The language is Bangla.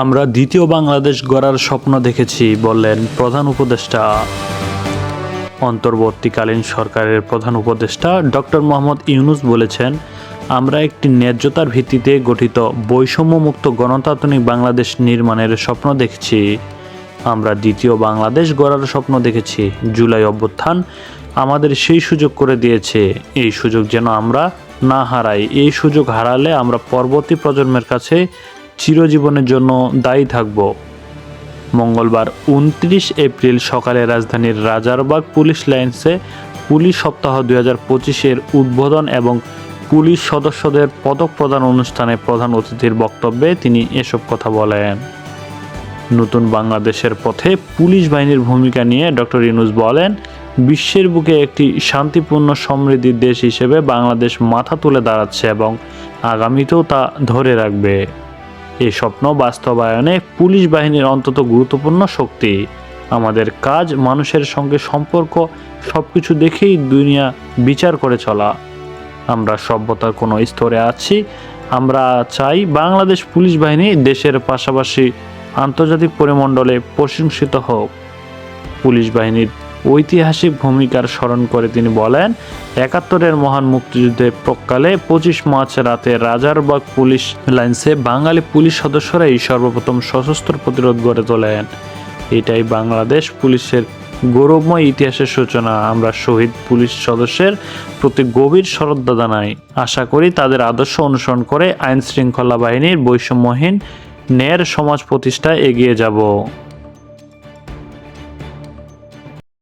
আমরা দ্বিতীয় বাংলাদেশ গড়ার স্বপ্ন দেখেছি, বললেন প্রধান উপদেষ্টা। অন্তর্বর্তীকালীন সরকারের প্রধান উপদেষ্টা ডক্টর মোহাম্মদ ইউনুস বলেছেন, আমরা একটি ন্যায্যতার ভিত্তিতে গঠিত বৈষম্যমুক্ত গণতান্ত্রিক বাংলাদেশ নির্মাণের স্বপ্ন দেখছি। আমরা দ্বিতীয় বাংলাদেশ গড়ার স্বপ্ন দেখেছি। জুলাই অভ্যুত্থান আমাদের সেই সুযোগ করে দিয়েছে। এই সুযোগ যেন আমরা না হারাই। এই সুযোগ হারালে আমরা পরবর্তী প্রজন্মের কাছে চিরজীবনের জন্য দায়ী থাকব। মঙ্গলবার উনত্রিশ এপ্রিল সকালে রাজধানীর রাজারবাগ পুলিশ লাইন্সে পুলিশ সপ্তাহ দুই হাজার পঁচিশের উদ্বোধন এবং পুলিশ সদস্যদের পদক প্রদান অনুষ্ঠানে প্রধান অতিথির বক্তব্যে তিনি এসব কথা বলেন। নতুন বাংলাদেশের পথে পুলিশ বাহিনীর ভূমিকা নিয়ে ডক্টর ইনুস বলেন, বিশ্বের বুকে একটি শান্তিপূর্ণ সমৃদ্ধির দেশ হিসেবে বাংলাদেশ মাথা তুলে দাঁড়াচ্ছে এবং আগামীতেও তা ধরে রাখবে। এই স্বপ্ন বাস্তবায়নে পুলিশ বাহিনীর অন্তত গুরুত্বপূর্ণ শক্তি। আমাদের কাজ মানুষের সঙ্গে সম্পর্ক সব কিছু দেখেই দুনিয়া বিচার করে চলা। আমরা সভ্যতার কোনো স্তরে আছি, আমরা চাই বাংলাদেশ পুলিশ বাহিনী দেশের পাশাপাশি আন্তর্জাতিক পরিমণ্ডলে প্রশংসিত হোক। পুলিশ বাহিনীর ঐতিহাসিক ভূমিকার স্মরণ করে তিনি বলেন, একাত্তরের মহান মুক্তিযুদ্ধের প্রকালে পঁচিশ মার্চ রাতে রাজারবাগ পুলিশ লাইন্সে বাঙালি পুলিশ সদস্যরাই সর্বপ্রথম সশস্ত্র প্রতিরোধ গড়ে তোলেন। এটাই বাংলাদেশ পুলিশের গৌরবময় ইতিহাসের সূচনা। আমরা শহীদ পুলিশ সদস্যের প্রতি গভীর শ্রদ্ধা জানাই। আশা করি তাদের আদর্শ অনুসরণ করে আইন শৃঙ্খলা বাহিনীর বৈষম্যহীন ন্যায়ের সমাজ প্রতিষ্ঠায় এগিয়ে যাব।